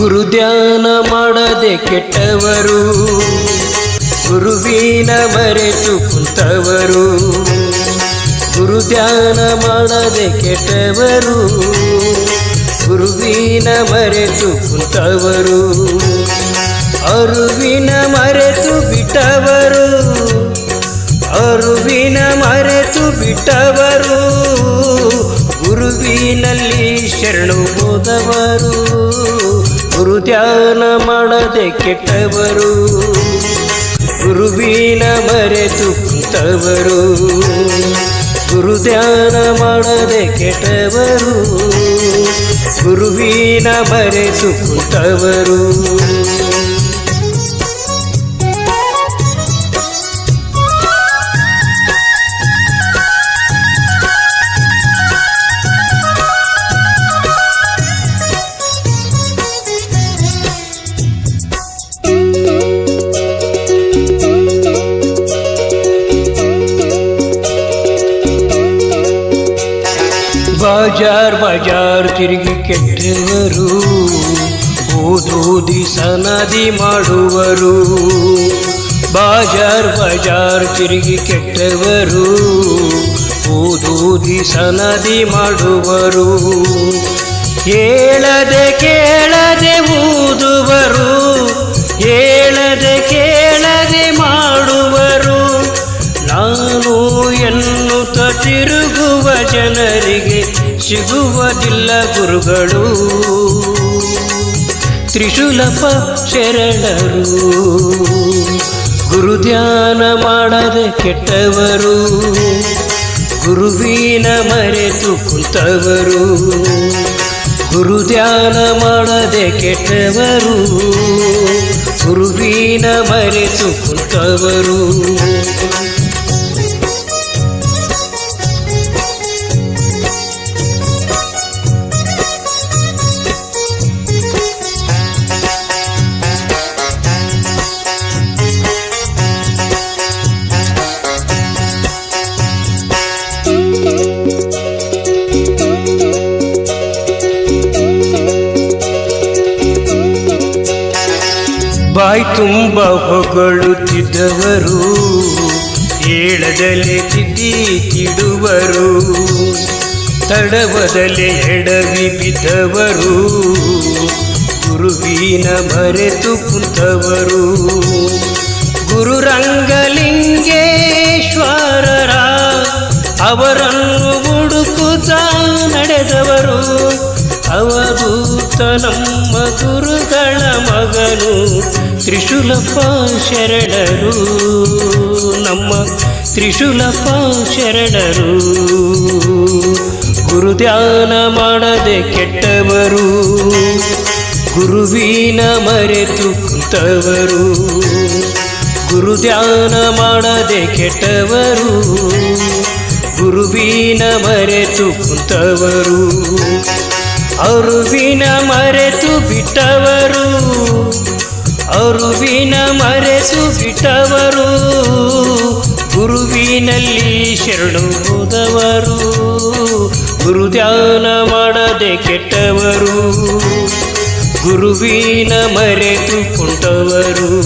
ಗುರುಧ್ಯಾನ ಮಾಡದೆ ಕೆಟ್ಟವರು, ಗುರುವಿನ ಮರೆತು ಕುಂತವರು. ಗುರುಧ್ಯಾನ ಮಾಡದೆ ಕೆಟ್ಟವರು, ಗುರುವಿನ ಮರೆತು ಕುಂತವರು. ಅರುವಿನ ಮರೆತು ಬಿಟ್ಟವರು, ಅರುವಿನ ಮರೆತು ಬಿಟ್ಟವರು. ಗುರುವಿನಲ್ಲಿ ಶರಣು ಹೋದವರು. ಗುರು ಧ್ಯಾನ ಮಾಡದೆ ಕೆಟ್ಟವರು ಗುರುವಿನ ಮರೆತು ಕುಂತವರು. ಗುರು ಧ್ಯಾನ ಮಾಡದೆ ಕೆಟ್ಟವರು ಗುರುವಿನ ಮರೆತು ಕುಂತವರು. ಬಾಜಾರ್ ಬಜಾರ್ ತಿರುಗಿ ಕೆಟ್ಟವರು, ಓದೋದಿ ಸನದಿ ಮಾಡುವರು. ಬಾಜಾರ್ ಬಜಾರ್ ತಿರುಗಿ ಕೆಟ್ಟವರು, ಓದೋದಿ ಸನದಿ ಮಾಡುವರು. ಹೇಳದೆ ಕೇಳದೆ ಓದುವರು ಹೇಳದೆ ಸಿಗುವುದಿಲ್ಲ ಗುರುಗಳು ತ್ರಿಶೂಲಪ ಶರಣರು ಗುರು ಧ್ಯಾನ ಮಾಡದೆ ಕೆಟ್ಟವರು, ಗುರುವಿನ ಮರೆತು ಕುಂತವರು ಗುರು ಧ್ಯಾನ ಮಾಡದೆ ಕೆಟ್ಟವರು, ಗುರುವಿನ ಮರೆತು ಕುಂತವರು. ಬಾಯಿ ತುಂಬ ಹೊಗಳುತ್ತಿದ್ದವರು ಹೇಳದಲೆ ತಿದ್ದಿ ತಿಡುವರು ತಡವದಲೆ ಎಡವಿ ಬಿದ್ದವರು ಗುರುವಿನ ಮರೆತು ಕುಂತವರು. ಗುರುರಂಗಲಿಂಗೇಶ್ವರರ ಅವರನ್ನು ಹುಡುಕುತ್ತ ನಡೆದವರು ಅವರು ಗುರುಗಳ ಮಗನು ತ್ರಿಶೂಲಪ್ಪ ಶರಣರು. ನಮ್ಮ ತ್ರಿಶೂಲಪ್ಪ ಶರಣರು. ಗುರು ಧ್ಯಾನ ಮಾಡದೆ ಕೆಟ್ಟವರು. ಗುರುವಿನ ಮರೆತು ಕುಂತವರು. ಗುರು ಧ್ಯಾನ ಮಾಡದೆ ಕೆಟ್ಟವರು. ಗುರುವಿನ ಮರೆತು ಕುಂತವರು. ಅರುವಿನ ಮರೆತು ಬಿಟ್ಟವರು. ಅರುವಿನ ಮರೆತು ಬಿಟ್ಟವರು. ಗುರುವಿನಲ್ಲಿ ಶರಣು ಹೋದವರು. ಗುರು ಧ್ಯಾನ ಮಾಡದೆ ಕೆಟ್ಟವರು. ಗುರುವಿನ ಮರೆತು ಕುಂಟವರು.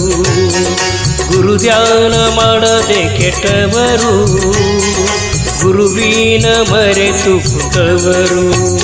ಗುರು ಧ್ಯಾನ ಮಾಡದೆ ಕೆಟ್ಟವರು. ಗುರುವಿನ ಮರೆತು ಕುಂಟವರು.